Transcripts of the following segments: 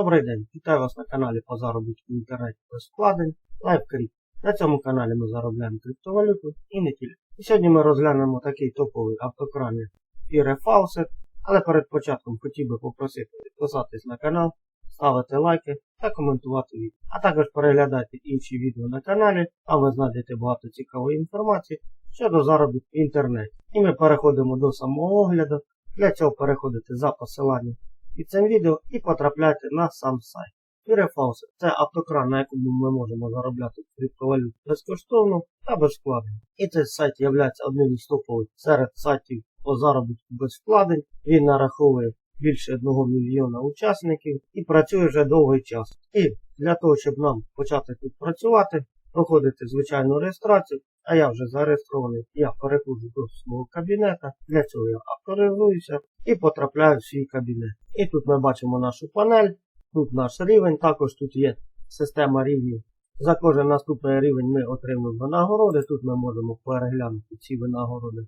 Добрий день, вітаю вас на каналі по заробітку в інтернеті без вкладень LiveCrypt. На цьому каналі ми заробляємо криптовалюту і не тільки. І сьогодні ми розглянемо такий топовий автокран як Fire але перед початком хотів би попросити підписатись на канал, ставити лайки та коментувати відео. А також переглядати інші відео на каналі, там ви знайдете багато цікавої інформації щодо заробітку в інтернеті. І ми переходимо до самого огляду. Для цього переходите за посиланням під цим відео і потрапляйте на сам сайт. Faucet – це автокран, на якому ми можемо заробляти криптовалюту безкоштовно та без. І цей сайт є одним із топових серед сайтів по заробітку без вкладень. Він нараховує більше 1 мільйона учасників і працює вже довгий час. І для того, щоб нам почати тут працювати, проходити звичайну реєстрацію, а я вже зареєстрований, я переходжу до свого кабінета. Для цього я авторизуюся і потрапляю в свій кабінет. І тут ми бачимо нашу панель, тут наш рівень, також тут є система рівнів. За кожен наступний рівень ми отримуємо винагороди. Тут ми можемо переглянути ці винагороди,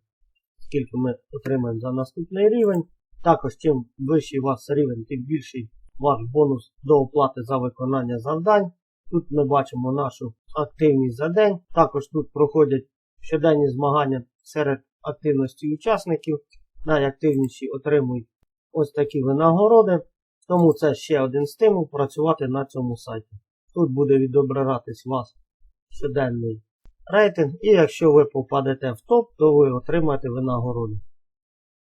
скільки ми отримаємо за наступний рівень. Також чим вищий у вас рівень, тим більший ваш бонус до оплати за виконання завдань. Тут ми бачимо нашу активність за день. Також тут проходять щоденні змагання серед активності учасників. Найактивніші отримують ось такі винагороди. Тому це ще один стимул працювати на цьому сайті. Тут буде відображатись вас щоденний рейтинг. І якщо ви попадете в топ, то ви отримаєте винагороди.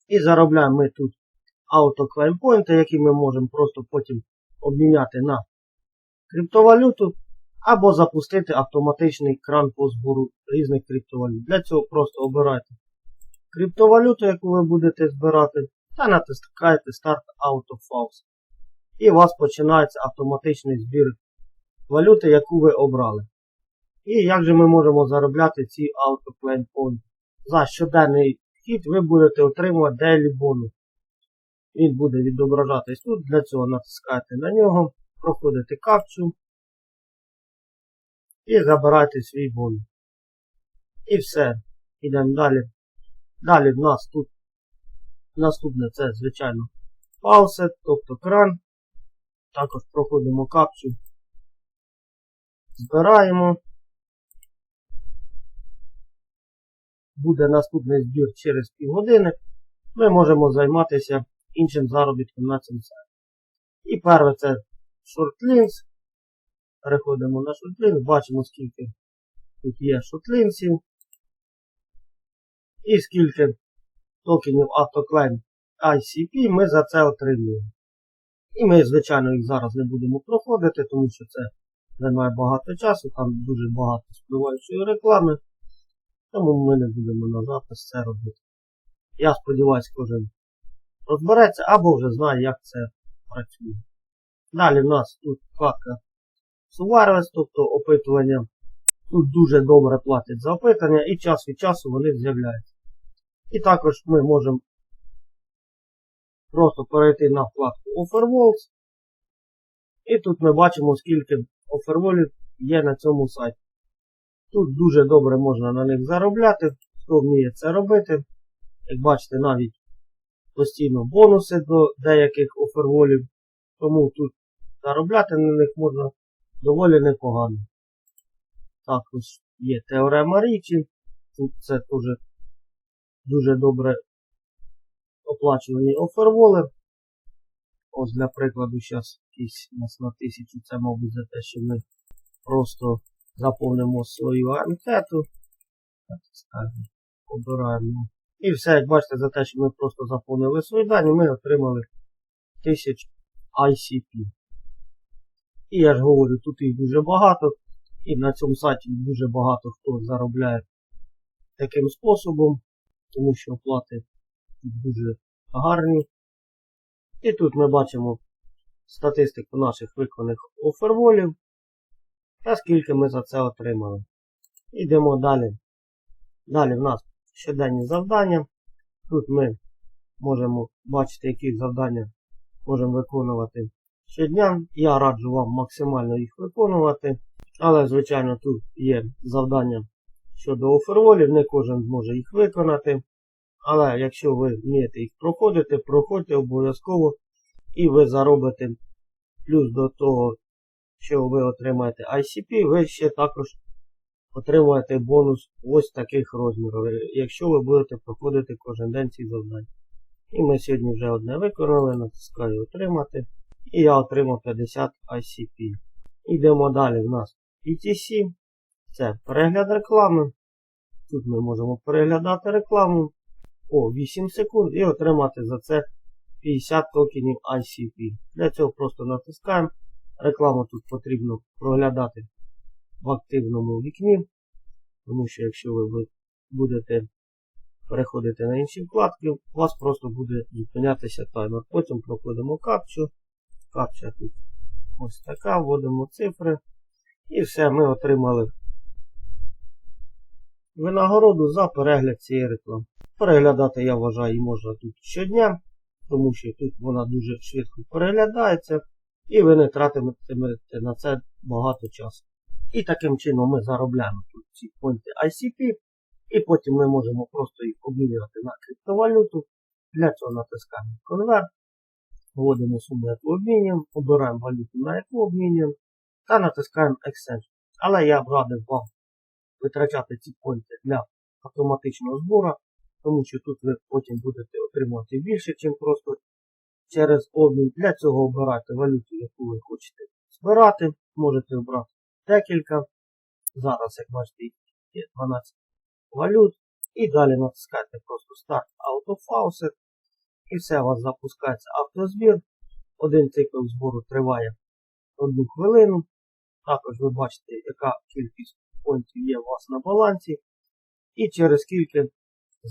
І заробляємо ми тут автоклеймпойнти, які ми можемо просто потім обміняти на криптовалюту або запустити автоматичний кран по збору різних криптовалют. Для цього просто обирайте криптовалюту, яку ви будете збирати, та натискаєте Start Auto Files. І у вас починається автоматичний збір валюти, яку ви обрали. І як же ми можемо заробляти ці AutoClaim Point? За щоденний вхід ви будете отримувати Daily бонус. Він буде відображатись тут. Для цього натискаєте на нього, проходите капчу і забирайте свій бонус. І все. Йдемо далі. Далі в нас тут наступне це, звичайно, фаусет, тобто кран. Також проходимо капчу. Збираємо. Буде наступний збір через півгодини. Ми можемо займатися іншим заробітком на цьому сайті. І перше це шортлінс. Переходимо на шортлінс, бачимо, скільки тут є шортлінсів. І скільки токенів AutoClaim ICP ми за це отримуємо. І ми, звичайно, їх зараз не будемо проходити, тому що це займає багато часу, там дуже багато спливаючої реклами. Тому ми не будемо на запис це робити. Я сподіваюся, кожен розбереться або вже знає, як це працює. Далі в нас тут вкладка Suvares, тобто опитування. Тут дуже добре платять за опитання і час від часу вони з'являються. І також ми можемо просто перейти на вкладку Offerwalls. І тут ми бачимо, скільки оферволів є на цьому сайті. Тут дуже добре можна на них заробляти, хто вміє це робити. Як бачите, навіть постійно бонуси до деяких оферволів. Тому тут заробляти на них можна доволі непогано. Також є теорема річі. Тут це теж дуже добре оплачувані оферволи. Ось для прикладу, зараз якийсь у нас на 1000 це, мабуть, за те, що ми просто заповнимо свою анкету. Так скажемо, обираємо. І все, як бачите, за те, що ми просто заповнили свої дані, ми отримали 1000 ICP. І я ж говорю, тут їх дуже багато. І на цьому сайті дуже багато хто заробляє таким способом, тому що оплати тут дуже гарні. І тут ми бачимо статистику наших виконаних оферволів та скільки ми за це отримали. Йдемо далі. Далі в нас щоденні завдання. Тут ми можемо бачити, які завдання можемо виконувати щодня. Я раджу вам максимально їх виконувати. Але, звичайно, тут є завдання щодо оферволів, не кожен зможе їх виконати. Але якщо ви вмієте їх проходити, проходьте обов'язково і ви заробите плюс до того, що ви отримаєте ICP, ви ще також отримуєте бонус ось таких розмірів, якщо ви будете проходити кожен день ці завдання. І ми сьогодні вже одне виконали, натискаю отримати. І я отримав 50 ICP. Йдемо далі. В нас PTC. Це перегляд реклами. Тут ми можемо переглядати рекламу о 8 секунд і отримати за це 50 токенів ICP. Для цього просто натискаємо. Рекламу тут потрібно проглядати в активному вікні. Тому що якщо ви будете переходити на інші вкладки, у вас просто буде зупинятися таймер. Потім проходимо капчу. Капча тут ось така, вводимо цифри. І все, ми отримали винагороду за перегляд цієї реклами. Переглядати, я вважаю, можна тут щодня, тому що тут вона дуже швидко переглядається, і ви не тратимете на це багато часу. І таким чином ми заробляємо тут ці поінти ICP, і потім ми можемо просто їх обмінювати на криптовалюту. Для цього натискаємо конверт, вводимо суму, яку обмінюємо, обираємо валюту, на яку обмінюємо, та натискаємо Exchange. Але я б радив вам витрачати ці поінти для автоматичного збору, тому що тут ви потім будете отримувати більше, ніж просто через обмін. Для цього обирайте валюту, яку ви хочете збирати. Можете обрати декілька. Зараз, як бачите, є 12 валют. І далі натискаєте просто Start Auto Faucet. І все, у вас запускається автозбір. Один цикл збору триває одну хвилину. Також ви бачите, яка кількість поінтів є у вас на балансі. І через скільки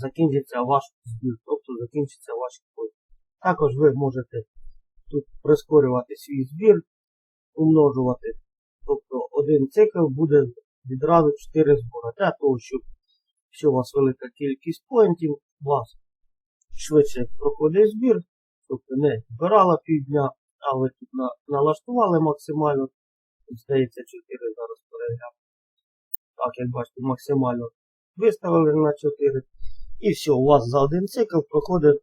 закінчиться ваш збір, тобто закінчиться ваш поінт. Також ви можете тут прискорювати свій збір, умножувати. Тобто один цикл буде відразу 4 збори. Для того, щоб якщо у вас велика кількість поінтів, у вас швидше проходить збір, тобто не збирала півдня, а ви тут на, налаштували максимально. Здається, 4 зараз перегляну. Так, як бачите, максимально виставили на 4. І все, у вас за один цикл проходить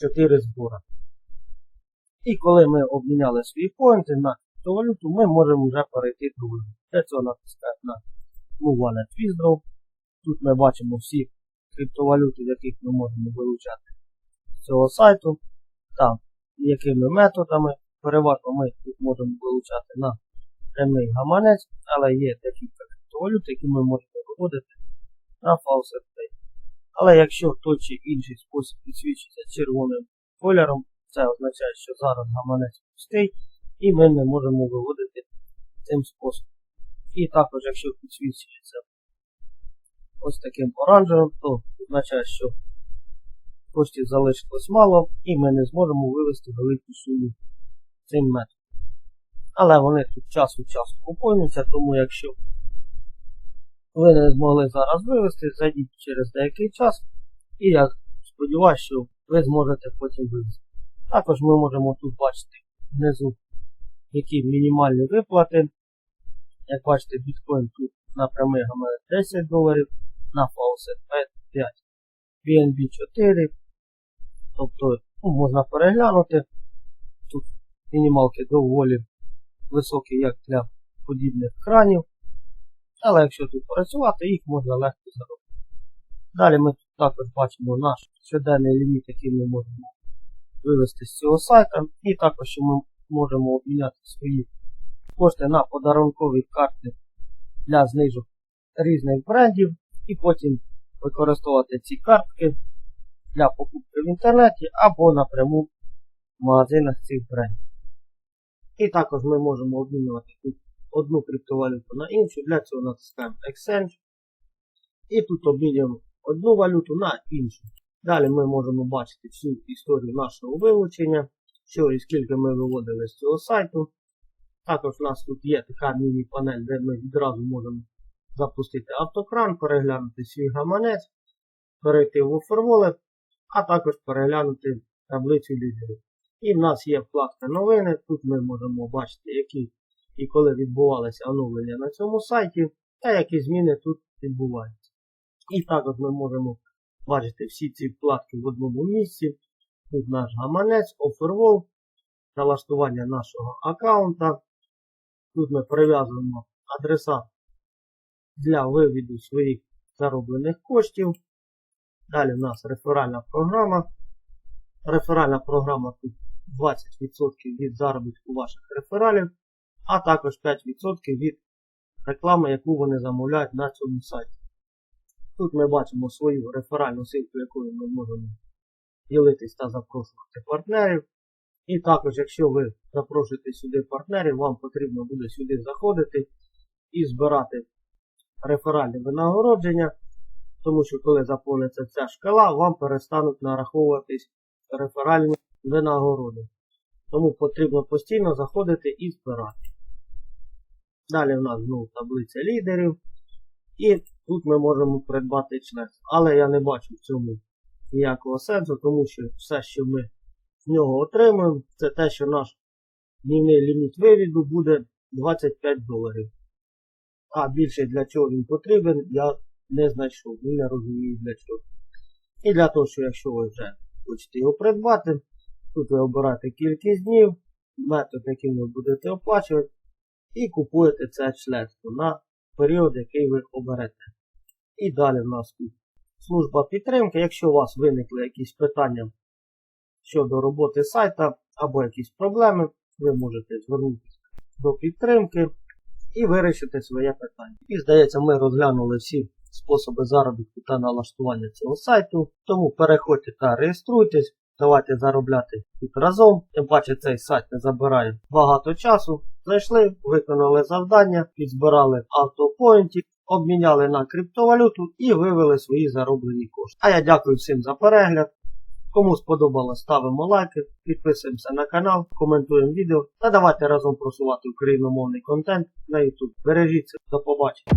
4 збори. І коли ми обміняли свої поінти на криптовалюту, ми можемо вже перейти до вибору. Для цього натискаємо на Move Wallet Withdraw. Тут ми бачимо всі криптовалюти, яких ми можемо вилучати з цього сайту. Там, якими методами. Переважно ми тут можемо вилучати на прямий гаманець, але є декілька криптовалют, які ми можемо виводити на Pay. Але якщо той чи інший спосіб підсвічується червоним кольором, це означає, що зараз гаманець пустий і ми не можемо виводити цим способом. І також, якщо підсвічується ось таким оранжевим, то означає, що коштів залишилось мало і ми не зможемо вивести велику суму цим методом. Але вони тут час від часу поповнюються, тому якщо ви не змогли зараз вивести, зайдіть через деякий час. І я сподіваюся, що ви зможете потім вивести. Також ми можемо тут бачити внизу, які мінімальні виплати. Як бачите, біткоін тут на гаманець 10 доларів, на Faucet 5, BNB 4. Тобто ну, можна переглянути. Тут мінімалки доволі високі, як для подібних кранів. Але якщо тут працювати, їх можна легко заробити. Далі ми тут також бачимо наш щоденний ліміт, який ми можемо вивести з цього сайта. І також ми можемо обміняти свої кошти на подарункові карти для знижок різних брендів. І потім використовувати ці картки для покупки в інтернеті або напряму в магазинах цих брендів. І також ми можемо обмінювати тут одну криптовалюту на іншу. Для цього натискаємо Exchange. І тут обмінюємо одну валюту на іншу. Далі ми можемо бачити всю історію нашого вилучення, що і скільки ми виводили з цього сайту. Також у нас тут є така міні-панель, де ми відразу можемо запустити автокран, переглянути свій гаманець, перейти в Offerwallet, а також переглянути таблицю лідерів. І в нас є вкладка новини. Тут ми можемо бачити, які і коли відбувалися оновлення на цьому сайті, та які зміни тут відбуваються. І також ми можемо бачити всі ці вкладки в одному місці. Тут наш гаманець, Offerwall. налаштування нашого аккаунта. Тут ми прив'язуємо адреса для вивіду своїх зароблених коштів. Далі в нас реферальна програма. Реферальна програма тут 20% від заробітку ваших рефералів, а також 5% від реклами, яку вони замовляють на цьому сайті. Тут ми бачимо свою реферальну силку, якою ми можемо ділитись та запрошувати партнерів. І також, якщо ви запрошуєте сюди партнерів, вам потрібно буде сюди заходити і збирати реферальне винагородження, тому що коли заповниться ця шкала, вам перестануть нараховуватись реферальні винагороди. Тому потрібно постійно заходити і збирати. Далі в нас знову таблиця лідерів. І тут ми можемо придбати членство. Але я не бачу в цьому ніякого сенсу, тому що все, що ми з нього отримуємо, це те, що наш днівний ліміт вивіду буде 25 доларів. А більше для чого він потрібен, я не знайшов не розумію для чого. І для того, що якщо ви вже хочете його придбати, тут ви обираєте кількість днів, метод, яким ви будете оплачувати, і купуєте це членство на період, який ви оберете. І далі в нас тут служба підтримки. Якщо у вас виникли якісь питання щодо роботи сайта або якісь проблеми, ви можете звернутися до підтримки і вирішити своє питання. І здається, ми розглянули всі способи заробітку та налаштування цього сайту. Тому переходьте та реєструйтесь. Давайте заробляти тут разом. Тим паче цей сайт не забирає багато часу. Зайшли, виконали завдання, підзбирали автопоінтів, обміняли на криптовалюту і вивели свої зароблені кошти. А я дякую всім за перегляд. Кому сподобалось, ставимо лайки, підписуємося на канал, коментуємо відео та давайте разом просувати україномовний контент на YouTube. Бережіться, до побачення!